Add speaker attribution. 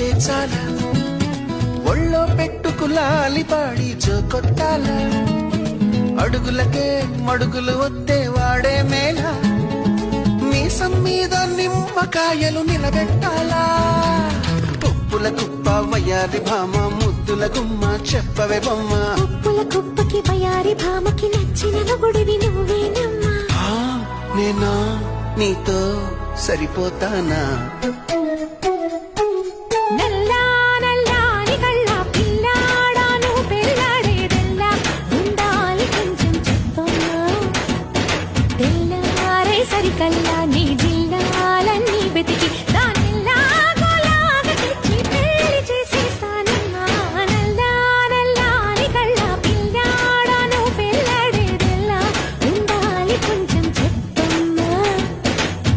Speaker 1: ఉంటే చాలా. ఒళ్ళో పెట్టుకులాలి పాడి కొట్టాల అడుగులకే మడుగులు వత్తే వాడే మేళ. మీసం మీద నిమ్మకాయలు నిలబెట్టాలా? ఉప్పుల కుప్ప వయారి భామ ముద్దుల గుమ్మ చెప్పవే బొమ్మ.
Speaker 2: ఉప్పుల కుప్పకి వయారి భామకి నచ్చిన గుడివి నువ్వేనమ్మా
Speaker 1: నేనా? నీతో సరిపోతానా?